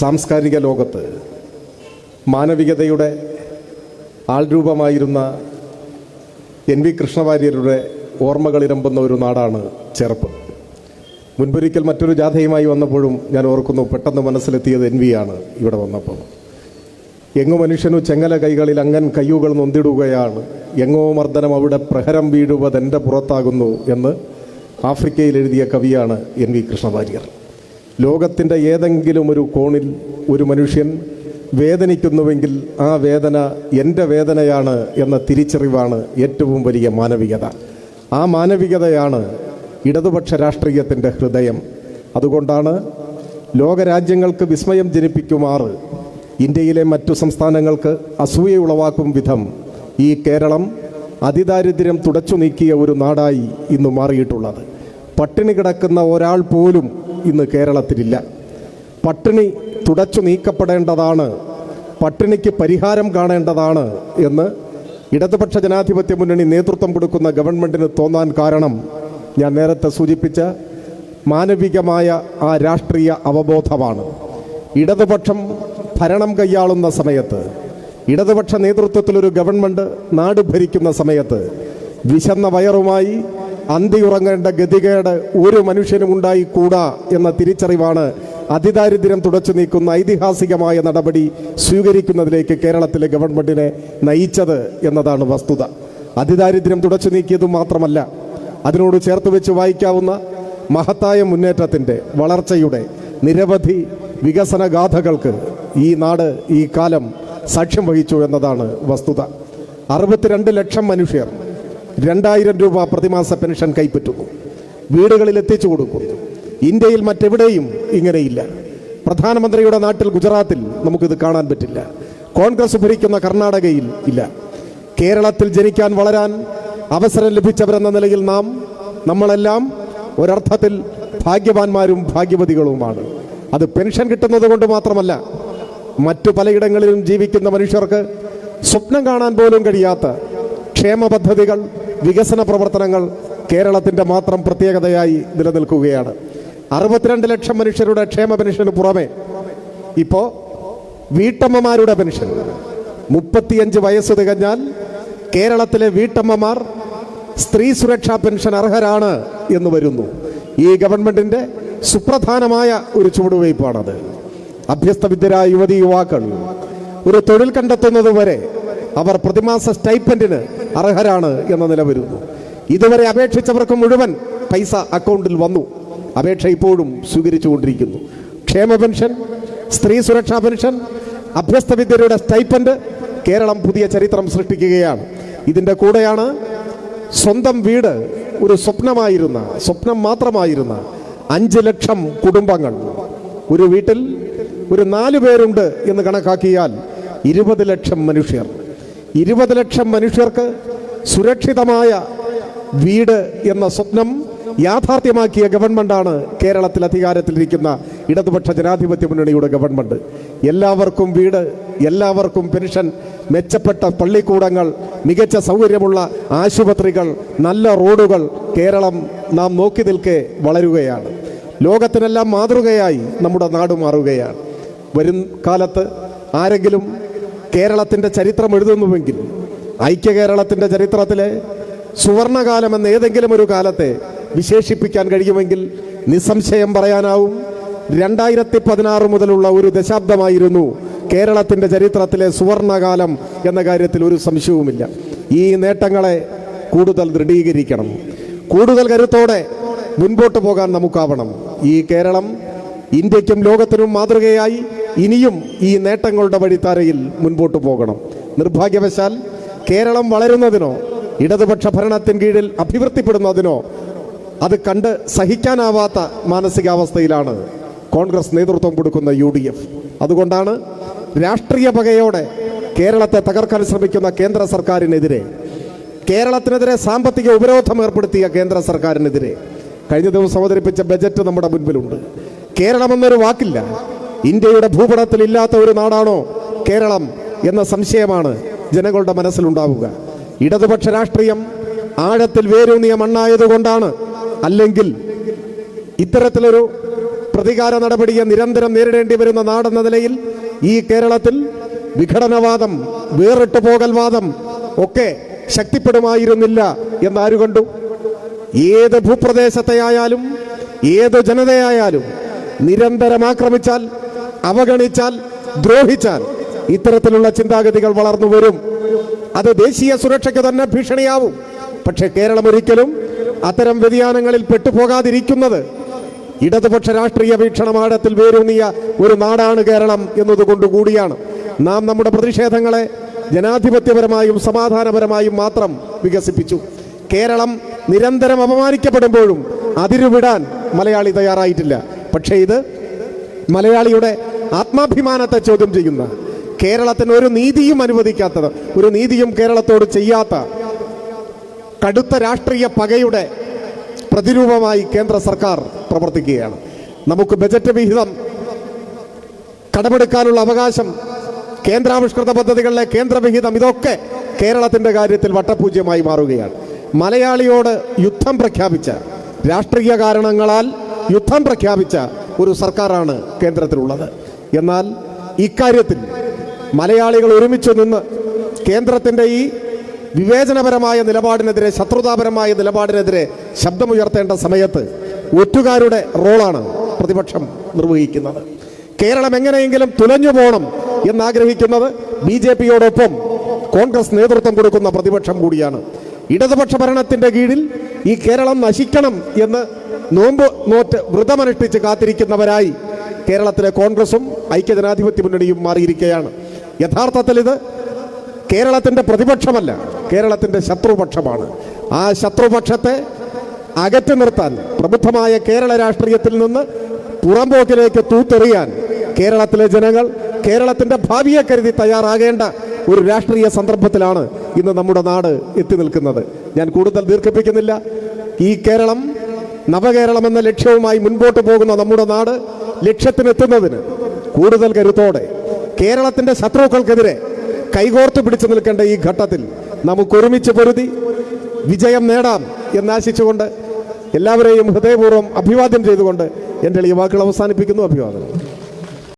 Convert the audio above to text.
സാംസ്കാരിക ലോകത്ത് മാനവികതയുടെ ആൾരൂപമായിരുന്ന എൻ വി കൃഷ്ണവാര്യരുടെ ഓർമ്മകളിരമ്പുന്ന ഒരു നാടാണ് ചെറുപ്പ്. മുൻപൊരിക്കൽ മറ്റൊരു ജാഥയുമായി വന്നപ്പോഴും ഞാൻ ഓർക്കുന്നു പെട്ടെന്ന് മനസ്സിലെത്തിയത് എൻ വിയാണ് ഇവിടെ വന്നപ്പോൾ. എങ്ങു മനുഷ്യനു ചെങ്ങല കൈകളിൽ അങ്ങൻ കയ്യുകൾ നൊന്തിടുകയാണ്. എങ്ങോ മർദ്ദനം അവിടെ പ്രഹരം വീഴുവതെന്റെ പുറത്താകുന്നു എന്ന് ആഫ്രിക്കയിൽ എഴുതിയ കവിയാണ് എൻ വി കൃഷ്ണവാര്യർ. ലോകത്തിന്റെ ഏതെങ്കിലും ഒരു കോണിൽ ഒരു മനുഷ്യൻ വേദനിക്കുന്നുവെങ്കിൽ ആ വേദന എന്റെ വേദനയാണ് എന്ന തിരിച്ചറിവാണ് ഏറ്റവും വലിയ മാനവികത. ആ മാനവികതയാണ് ഇടതുപക്ഷ രാഷ്ട്രീയത്തിന്റെ ഹൃദയം. അതുകൊണ്ടാണ് ലോകരാജ്യങ്ങൾക്ക് വിസ്മയം ജനിപ്പിക്കുമാറ് ഇന്ത്യയിലെ മറ്റു സംസ്ഥാനങ്ങൾക്ക് അസൂയ ഉളവാക്കും വിധം ഈ കേരളം അതിദാരിദ്ര്യം തുടച്ചു നീക്കിയ ഒരു നാടായി ഇന്ന് മാറിയിട്ടുള്ളത്. പട്ടിണി കിടക്കുന്ന ഒരാൾ പോലും ഇന്ന് കേരളത്തിലില്ല. പട്ടിണി തുടച്ചു നീക്കപ്പെടേണ്ടതാണ്. പട്ടിണിക്ക് പരിഹാരം കാണേണ്ടതാണ് എന്ന് ഇടതുപക്ഷ ജനാധിപത്യ മുന്നണി നേതൃത്വം കൊടുക്കുന്ന ഗവൺമെന്റിന് തോന്നാൻ കാരണം ഞാൻ നേരത്തെ സൂചിപ്പിച്ച മാനവികമായ ആ രാഷ്ട്രീയ അവബോധമാണ്. ഇടതുപക്ഷം ഭരണം കൈയാളുന്ന സമയത്ത് ഇടതുപക്ഷ നേതൃത്വത്തിലൊരു ഗവൺമെന്റ് നാട് ഭരിക്കുന്ന സമയത്ത് വിശന്ന വയറുമായി അന്തിയുറങ്ങേണ്ട ഗതികേട് ഒരു മനുഷ്യനും ഉണ്ടായിക്കൂടാ എന്ന തിരിച്ചറിവാണ് അതിദാരിദ്ര്യം തുടച്ചു നീക്കുന്ന ഐതിഹാസികമായ നടപടി സ്വീകരിക്കുന്നതിലേക്ക് കേരളത്തിലെ ഗവൺമെന്റിനെ നയിച്ചത് എന്നതാണ് വസ്തുത. അതിദാരിദ്ര്യം തുടച്ചു നീക്കിയതും മാത്രമല്ല അതിനോട് ചേർത്ത് വെച്ച് വായിക്കാവുന്ന മഹത്തായ മുന്നേറ്റത്തിന്റെ വളർച്ചയുടെ നിരവധി വികസന ഗാഥകൾക്ക് ഈ നാട് ഈ കാലം സാക്ഷ്യം വഹിച്ചു എന്നതാണ് വസ്തുത. അറുപത്തിരണ്ട് ലക്ഷം മനുഷ്യർ രണ്ടായിരം രൂപ പ്രതിമാസ പെൻഷൻ കൈപ്പറ്റുന്നു. വീടുകളിൽ എത്തിച്ചു കൊടുക്കുന്നു. ഇന്ത്യയിൽ മറ്റെവിടെയും ഇങ്ങനെയില്ല. പ്രധാനമന്ത്രിയുടെ നാട്ടിൽ ഗുജറാത്തിൽ നമുക്കിത് കാണാൻ പറ്റില്ല. കോൺഗ്രസ് ഭരിക്കുന്ന കർണാടകയിൽ ഇല്ല. കേരളത്തിൽ ജനിക്കാൻ വളരാൻ അവസരം ലഭിച്ചവരെന്ന നിലയിൽ നാം നമ്മളെല്ലാം ഒരർത്ഥത്തിൽ ഭാഗ്യവാന്മാരും ഭാഗ്യവതികളുമാണ്. അത് പെൻഷൻ കിട്ടുന്നത് കൊണ്ട് മാത്രമല്ല മറ്റു പലയിടങ്ങളിലും ജീവിക്കുന്ന മനുഷ്യർക്ക് സ്വപ്നം കാണാൻ പോലും കഴിയാത്ത ക്ഷേമ പദ്ധതികൾ വികസന പ്രവർത്തനങ്ങൾ കേരളത്തിന്റെ മാത്രം പ്രത്യേകതയായി നിലനിൽക്കുകയാണ്. അറുപത്തിരണ്ട് ലക്ഷം മനുഷ്യരുടെ ക്ഷേമ പെൻഷന് പുറമെ ഇപ്പോൾ വീട്ടമ്മമാരുടെ പെൻഷൻ. മുപ്പത്തിയഞ്ച് വയസ്സ് തികഞ്ഞാൽ കേരളത്തിലെ വീട്ടമ്മമാർ സ്ത്രീ സുരക്ഷാ പെൻഷൻ അർഹരാണ് എന്ന് വരുന്നു. ഈ ഗവൺമെന്റിന്റെ സുപ്രധാനമായ ഒരു ചുവടുവയ്പ്പാണത് അഭ്യസ്തവിദ്യരായ യുവതി യുവാക്കൾ. ഒരു തൊഴിൽ കണ്ടെത്തുന്നത് വരെ അവർ പ്രതിമാസ സ്റ്റൈപ്പൻഡിന് അർഹരാണ് എന്ന നില വരുന്നു ഇതുവരെ അപേക്ഷിച്ചവർക്ക് മുഴുവൻ പൈസ അക്കൗണ്ടിൽ വന്നു. അപേക്ഷ ഇപ്പോഴും സ്വീകരിച്ചുകൊണ്ടിരിക്കുന്നു ക്ഷേമ പെൻഷൻ സ്ത്രീ സുരക്ഷാ പെൻഷൻ അഭ്യസ്ത വിദ്യരുടെ സ്റ്റൈപ്പൻഡ് കേരളം പുതിയ ചരിത്രം സൃഷ്ടിക്കുകയാണ്. ഇതിന്റെ കൂടെയാണ് സ്വന്തം വീട് ഒരു സ്വപ്നമായിരുന്ന സ്വപ്നം മാത്രമായിരുന്ന അഞ്ച് ലക്ഷം കുടുംബങ്ങൾ. ഒരു വീട്ടിൽ ഒരു നാല് പേരുണ്ട് എന്ന് കണക്കാക്കിയാൽ ഇരുപത് ലക്ഷം മനുഷ്യർ. ഇരുപത് ലക്ഷം മനുഷ്യർക്ക് സുരക്ഷിതമായ വീട് എന്ന സ്വപ്നം യാഥാർത്ഥ്യമാക്കിയ ഗവൺമെന്റാണ് കേരളത്തിൽ അധികാരത്തിലിരിക്കുന്ന ഇടതുപക്ഷ ജനാധിപത്യ മുന്നണിയുടെ ഗവൺമെന്റ് എല്ലാവർക്കും വീട് എല്ലാവർക്കും പെൻഷൻ മെച്ചപ്പെട്ട പള്ളിക്കൂടങ്ങൾ മികച്ച സൗകര്യമുള്ള ആശുപത്രികൾ നല്ല റോഡുകൾ കേരളം നാം നോക്കി നിൽക്കെ വളരുകയാണ്. ലോകത്തിനെല്ലാം മാതൃകയായി നമ്മുടെ നാട് മാറുകയാണ്. വരും കാലത്ത് ആരെങ്കിലും കേരളത്തിന്റെ ചരിത്രം എഴുതുന്നുവെങ്കിൽ ഐക്യ കേരളത്തിന്റെ ചരിത്രത്തിലെ സുവർണകാലം എന്ന ഏതെങ്കിലും ഒരു കാലത്തെ വിശേഷിപ്പിക്കാൻ കഴിയുമെങ്കിൽ നിസ്സംശയം പറയാനാവും. രണ്ടായിരത്തി പതിനാറ് മുതലുള്ള ഒരു ദശാബ്ദമായിരുന്നു കേരളത്തിന്റെ ചരിത്രത്തിലെ സുവർണകാലം എന്ന കാര്യത്തിൽ ഒരു സംശയവുമില്ല. ഈ നേട്ടങ്ങളെ കൂടുതൽ ദൃഢീകരിക്കണം. കൂടുതൽ കരുത്തോടെ മുൻപോട്ട് പോകാൻ നമുക്കാവണം. ഈ കേരളം ഇന്ത്യക്കും ലോകത്തിനും മാതൃകയായി ഇനിയും ഈ നേട്ടങ്ങളുടെ വഴിത്താരയിൽ മുൻപോട്ട് പോകണം. നിർഭാഗ്യവശാൽ കേരളം വളരുന്നതിനോ ഇടതുപക്ഷ ഭരണത്തിന് കീഴിൽ അഭിവൃദ്ധിപ്പെടുന്നതിനോ അത് കണ്ട് സഹിക്കാനാവാത്ത മാനസികാവസ്ഥയിലാണ് കോൺഗ്രസ് നേതൃത്വം കൊടുക്കുന്ന യു ഡി എഫ് അതുകൊണ്ടാണ് രാഷ്ട്രീയ പകയോടെ കേരളത്തെ തകർക്കാൻ ശ്രമിക്കുന്ന കേന്ദ്ര സർക്കാരിനെതിരെ കേരളത്തിനെതിരെ സാമ്പത്തിക ഉപരോധം ഏർപ്പെടുത്തിയ കേന്ദ്ര സർക്കാരിനെതിരെ കഴിഞ്ഞ ദിവസം അവതരിപ്പിച്ച ബജറ്റ് നമ്മുടെ മുൻപിലുണ്ട്. കേരളമെന്നൊരു വാക്കില്ല. ഇന്ത്യയുടെ ഭൂപടത്തിൽ ഇല്ലാത്ത ഒരു നാടാണോ കേരളം എന്ന സംശയമാണ് ജനങ്ങളുടെ മനസ്സിലുണ്ടാവുക. ഇടതുപക്ഷ രാഷ്ട്രീയം ആഴത്തിൽ വേരൂന്നിയ മണ്ണായതുകൊണ്ടാണ് അല്ലെങ്കിൽ ഇത്തരത്തിലൊരു പ്രതികാര നടപടിയെ നിരന്തരം നേരിടേണ്ടി വരുന്ന നാടെന്ന നിലയിൽ ഈ കേരളത്തിൽ വിഘടനവാദം വേറിട്ട് പോകൽവാദം ഒക്കെ ശക്തിപ്പെടുമായിരുന്നില്ല എന്നാരു കണ്ടു ഏത് ഭൂപ്രദേശത്തെ ആയാലും ഏത് ജനതയായാലും നിരന്തരം ആക്രമിച്ചാൽ അവഗണിച്ചാൽ ദ്രോഹിച്ചാൽ ഇത്തരത്തിലുള്ള ചിന്താഗതികൾ വളർന്നു വരും. അത് ദേശീയ സുരക്ഷയ്ക്ക് തന്നെ ഭീഷണിയാവും. പക്ഷേ കേരളം ഒരിക്കലും അത്തരം വ്യതിയാനങ്ങളിൽ പെട്ടുപോകാതിരിക്കുന്നത് ഇടതുപക്ഷ രാഷ്ട്രീയ വീക്ഷണമാടത്തിൽ വേരൂന്നിയ ഒരു നാടാണ് കേരളം എന്നതുകൊണ്ടുകൂടിയാണ് നാം നമ്മുടെ പ്രതിഷേധങ്ങളെ ജനാധിപത്യപരമായും സമാധാനപരമായും മാത്രം വികസിപ്പിച്ചു. കേരളം നിരന്തരം അപമാനിക്കപ്പെടുമ്പോഴും അതിരുവിടാൻ മലയാളി തയ്യാറായിട്ടില്ല. പക്ഷേ ഇത് മലയാളിയുടെ ആത്മാഭിമാനത്തെ ചോദ്യം ചെയ്യുന്ന കേരളത്തിന് ഒരു നീതിയും അനുവദിക്കാത്തത് ഒരു നീതിയും കേരളത്തോട് ചെയ്യാത്ത കടുത്ത രാഷ്ട്രീയ പകയുടെ പ്രതിരൂപമായി കേന്ദ്ര സർക്കാർ പ്രവർത്തിക്കുകയാണ്. നമുക്ക് ബജറ്റ് വിഹിതം കടമെടുക്കാനുള്ള അവകാശം കേന്ദ്രാവിഷ്കൃത പദ്ധതികളിലെ കേന്ദ്രവിഹിതം ഇതൊക്കെ കേരളത്തിന്റെ കാര്യത്തിൽ വട്ടപൂജ്യമായി മാറുകയാണ്. മലയാളിയോട് യുദ്ധം പ്രഖ്യാപിച്ച രാഷ്ട്രീയ കാരണങ്ങളാൽ യുദ്ധം പ്രഖ്യാപിച്ച ഒരു സർക്കാരാണ് കേന്ദ്രത്തിലുള്ളത്. എന്നാൽ ഇക്കാര്യത്തിൽ മലയാളികൾ ഒരുമിച്ച് നിന്ന് കേന്ദ്രത്തിന്റെ ഈ വിവേചനപരമായ നിലപാടിനെതിരെ ശത്രുതാപരമായ നിലപാടിനെതിരെ ശബ്ദമുയർത്തേണ്ട സമയത്ത് ഒറ്റുകാരുടെ റോളാണ് പ്രതിപക്ഷം നിർവഹിക്കുന്നത്. കേരളം എങ്ങനെയെങ്കിലും തുലഞ്ഞു പോകണം എന്നാഗ്രഹിക്കുന്നത് ബി ജെ പിയോടൊപ്പം കോൺഗ്രസ് നേതൃത്വം കൊടുക്കുന്ന പ്രതിപക്ഷം കൂടിയാണ്. ഇടതുപക്ഷ ഭരണത്തിന്റെ കീഴിൽ ഈ കേരളം നശിക്കണം എന്ന് നോമ്പ് നോറ്റ് വ്രതമനുഷ്ഠിച്ച് കാത്തിരിക്കുന്നവരായി കേരളത്തിലെ കോൺഗ്രസും ഐക്യജനാധിപത്യ മുന്നണിയും മാറിയിരിക്കുകയാണ്. യഥാർത്ഥത്തിൽ ഇത് കേരളത്തിന്റെ പ്രതിപക്ഷമല്ല കേരളത്തിന്റെ ശത്രുപക്ഷമാണ്. ആ ശത്രുപക്ഷത്തെ അകറ്റി നിർത്താൻ പ്രബുദ്ധമായ കേരള രാഷ്ട്രീയത്തിൽ നിന്ന് പുറമ്പോക്കിലേക്ക് തൂത്തെറിയാൻ കേരളത്തിലെ ജനങ്ങൾ കേരളത്തിന്റെ ഭാവിയെ കരുതി തയ്യാറാകേണ്ട ഒരു രാഷ്ട്രീയ സന്ദർഭത്തിലാണ് ഇന്ന് നമ്മുടെ നാട് എത്തി നിൽക്കുന്നത്. ഞാൻ കൂടുതൽ ദീർഘിപ്പിക്കുന്നില്ല. ഈ കേരളം നവകേരളം എന്ന ലക്ഷ്യവുമായി മുൻപോട്ട് പോകുന്ന നമ്മുടെ നാട് ലക്ഷ്യത്തിനെത്തുന്നതിന് കൂടുതൽ കരുത്തോടെ കേരളത്തിന്റെ ശത്രുക്കൾക്കെതിരെ കൈകോർത്ത് പിടിച്ചു നിൽക്കേണ്ട ഈ ഘട്ടത്തിൽ നമുക്കൊരുമിച്ച് പൊരുതി വിജയം നേടാം എന്നാശിച്ചുകൊണ്ട് എല്ലാവരെയും ഹൃദയപൂർവം അഭിവാദ്യം ചെയ്തുകൊണ്ട് എന്റെ ഈ വാക്കുകൾ അവസാനിപ്പിക്കുന്നു അഭിവാദനം